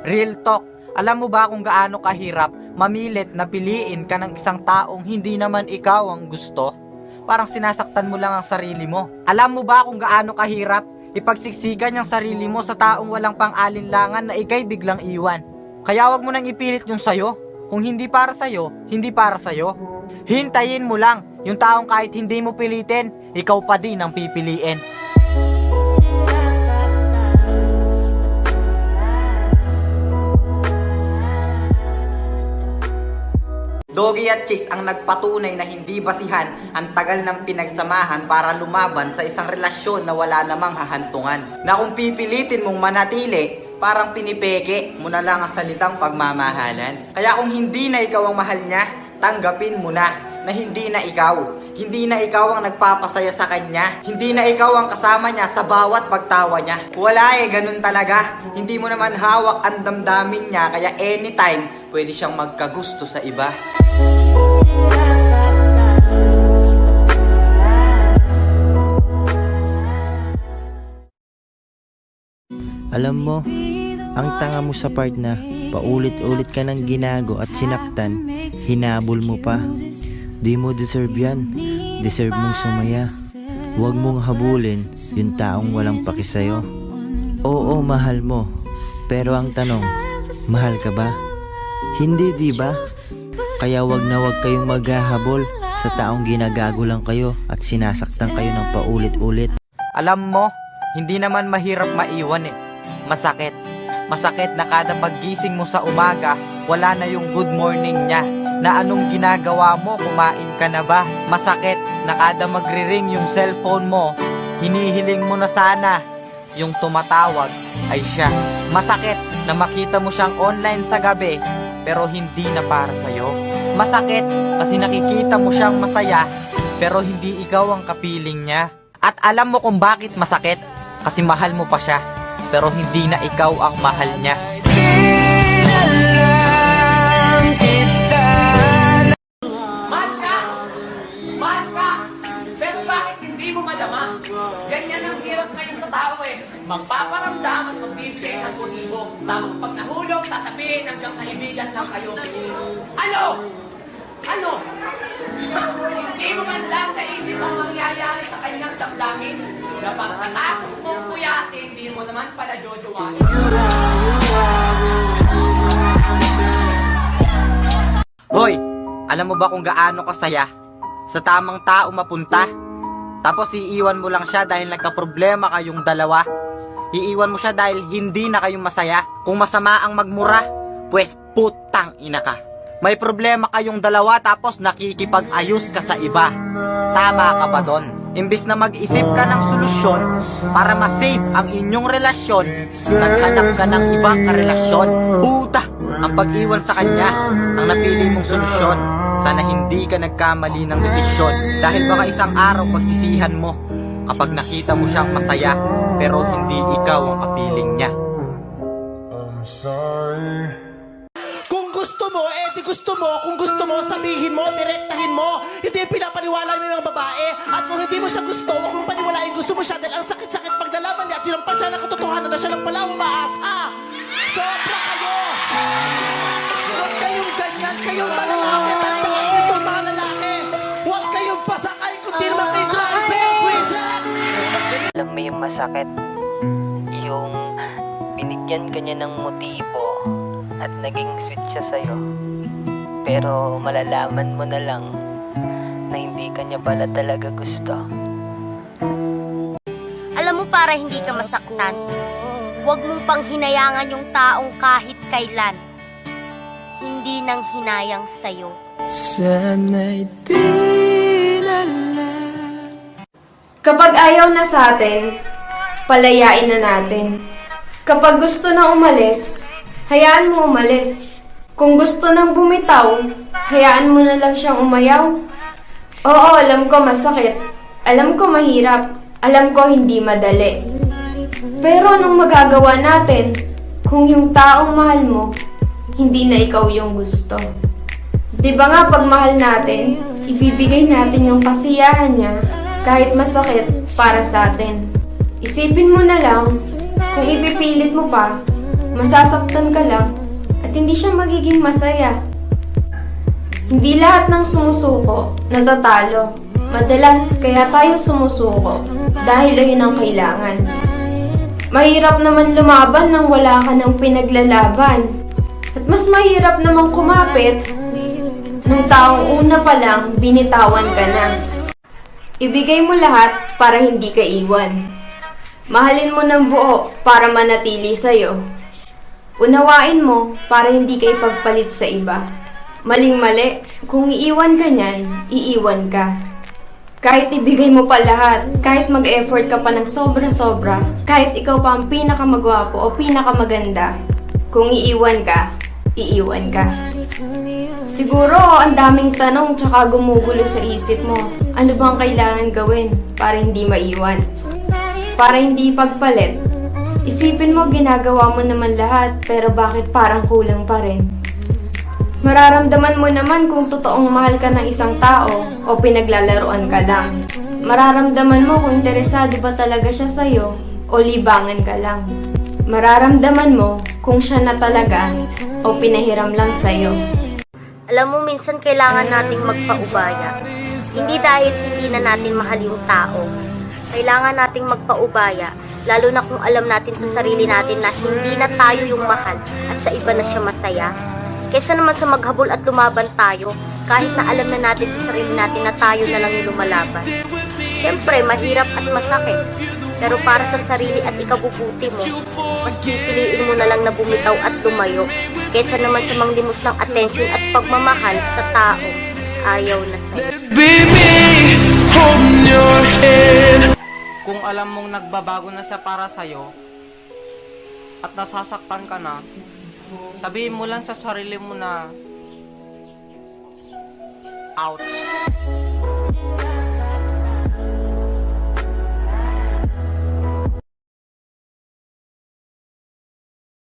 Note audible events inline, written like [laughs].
Real talk, alam mo ba kung gaano kahirap mamilit na piliin ka ng isang taong hindi naman ikaw ang gusto? Parang sinasaktan mo lang ang sarili mo. Alam mo ba kung gaano kahirap ipagsiksikan yung sarili mo sa taong walang pang-alinlangan na ikay biglang iwan? Kaya wag mo nang ipilit yung sayo. Kung hindi para sayo, hindi para sayo. Hintayin mo lang yung taong kahit hindi mo pilitin, ikaw pa din ang pipiliin. Doggy at Chicks ang nagpatunay na hindi basihan ang tagal ng pinagsamahan para lumaban sa isang relasyon na wala namang hahantungan. Na kung pipilitin mong manatili, parang pinipeke mo na lang ang salitang pagmamahalan. Kaya kung hindi na ikaw ang mahal niya, tanggapin mo na na hindi na ikaw. Hindi na ikaw ang nagpapasaya sa kanya. Hindi na ikaw ang kasama niya sa bawat pagtawa niya. Wala eh, ganun talaga. Hindi mo naman hawak ang damdamin niya kaya anytime pwede siyang magkagusto sa iba. Alam mo, ang tanga mo sa part na paulit-ulit ka ng ginago at sinaktan, hinabol mo pa. Di mo deserve yan. Deserve mong sumaya. Huwag mong habulin yung taong walang paki sa'yo. Oo, mahal mo. Pero ang tanong, mahal ka ba? Hindi, di ba? Kaya wag na wag kayong maghahabol sa taong ginagago lang kayo at sinasaktan kayo ng paulit-ulit. Alam mo, hindi naman mahirap maiwan eh. Masakit. Masakit na kada paggising mo sa umaga, wala na yung good morning niya. Na anong ginagawa mo, kumain ka na ba? Masakit na kada magre-ring yung cellphone mo, hinihiling mo na sana yung tumatawag ay siya. Masakit na makita mo siyang online sa gabi, pero hindi na para sa'yo. Masakit kasi nakikita mo siyang masaya, pero hindi ikaw ang kapiling niya. At alam mo kung bakit masakit? Kasi mahal mo pa siya, pero hindi na ikaw ang mahal niya. Mahal ka! Mahal ka! Hindi mo madama? Ganyan ang hirap ngayon sa tao eh. Magpaparamdam at magbibigay ng motibo. Tapos pag nahulog, sasabihin hanggang kaibigan lang kayo. Ano? Ano? [laughs] Hindi mo man lang naisip ang mangyayari sa kanyang damdamin na pagkatapos mong hindi mo naman pala jojowain. Hoy, alam mo ba kung gaano kasaya? Sa tamang tao mapunta. Tapos iiwan mo lang siya dahil nagka-problema kayong dalawa. Iiwan mo siya dahil hindi na kayo masaya. Kung masama ang magmura, pues putang ina ka. May problema kayong dalawa tapos nakikipag-ayos ka sa iba. Tama ka ba doon? Imbis na mag-isip ka ng solusyon para ma-save ang inyong relasyon, naghanap ka ng ibang karelasyon. Puta! Ang pag-iwan sa kanya, ang napili mong solusyon. Sana hindi ka nagkamali ng desisyon dahil baka isang araw pagsisihan mo kapag nakita mo siyang masaya pero hindi ikaw ang kapiling niya. I'm sorry. Mo, eh di gusto mo. Kung gusto mo, sabihin mo, direktahin mo. Hindi pinapaniwala mo yung babae. At kung hindi mo siya gusto, huwag mong paniwalain gusto mo siya dahil ang sakit-sakit pag nalaman niya at sinampal siya ng katotohanan na siya lang pala umaasa. Sobra kayo! Huwag kayong ganyan, kayong malalaki. Tandaan nito, mga lalaki. Huwag kayong pasakay kundi naman kay driver, Wizard! alam mo yung masakit. Yung binigyan ka niya ng motibo at naging sweet siya sa'yo. Pero malalaman mo na lang na hindi ka niya pala talaga gusto. Alam mo para hindi ka masaktan, huwag mong pang hinayangan yung taong kahit kailan. Hindi nang hinayang sa'yo. Kapag ayaw na sa atin, palayain na natin. Kapag gusto na umalis, hayaan mo umalis. Kung gusto nang bumitaw, hayaan mo na lang siyang umayaw. Oo, alam ko masakit. Alam ko mahirap. Alam ko hindi madali. Pero anong magagawa natin kung yung taong mahal mo, hindi na ikaw yung gusto? Di ba nga pag mahal natin, ibibigay natin yung kasiyahan niya kahit masakit para sa atin. Isipin mo na lang, kung ipipilit mo pa, masasaktan ka lang at hindi siya magiging masaya. Hindi lahat ng sumusuko natatalo. Madalas kaya tayo sumusuko dahil ayun ang kailangan. Mahirap naman lumaban nang wala ka ng pinaglalaban. At mas mahirap namang kumapit nung taong una pa lang binitawan ka na. Ibigay mo lahat para hindi ka iwan. Mahalin mo ng buo para manatili sa'yo. Unawain mo para hindi ka ipagpalit sa iba. Maling-mali, kung iiwan ka niyan, iiwan ka. Kahit ibigay mo pa lahat, kahit mag-effort ka pa ng sobra-sobra, kahit ikaw pa ang pinakamagwapo o pinakamaganda, kung iiwan ka, iiwan ka. Siguro, ang daming tanong tsaka gumugulo sa isip mo. Ano bang kailangan gawin para hindi maiwan? Para hindi pagpalit. Isipin mo, ginagawa mo naman lahat, pero bakit parang kulang pa rin? Mararamdaman mo naman kung totoong mahal ka ng isang tao o pinaglalaroan ka lang. Mararamdaman mo kung interesado ba talaga siya sa'yo o libangan ka lang. Mararamdaman mo kung siya na talaga o pinahiram lang sa'yo. Alam mo, minsan kailangan nating magpaubaya. Hindi dahil hindi na natin mahal yung tao. Kailangan nating magpaubaya, lalo na kung alam natin sa sarili natin na hindi na tayo yung mahal at sa iba na siya masaya. Kesa naman sa maghabol at lumaban tayo, kahit na alam na natin sa sarili natin na tayo na lang yung lumalaban. Siyempre, mahirap at masakit. Pero para sa sarili at ikabubuti mo, mas pipiliin mo na lang na bumitaw at lumayo kesa naman sa manglimos ng attention at pagmamahal sa tao ayaw na sa'yo. Kung alam mong nagbabago na siya para sa'yo at nasasaktan ka na, sabihin mo lang sa sarili mo na ouch.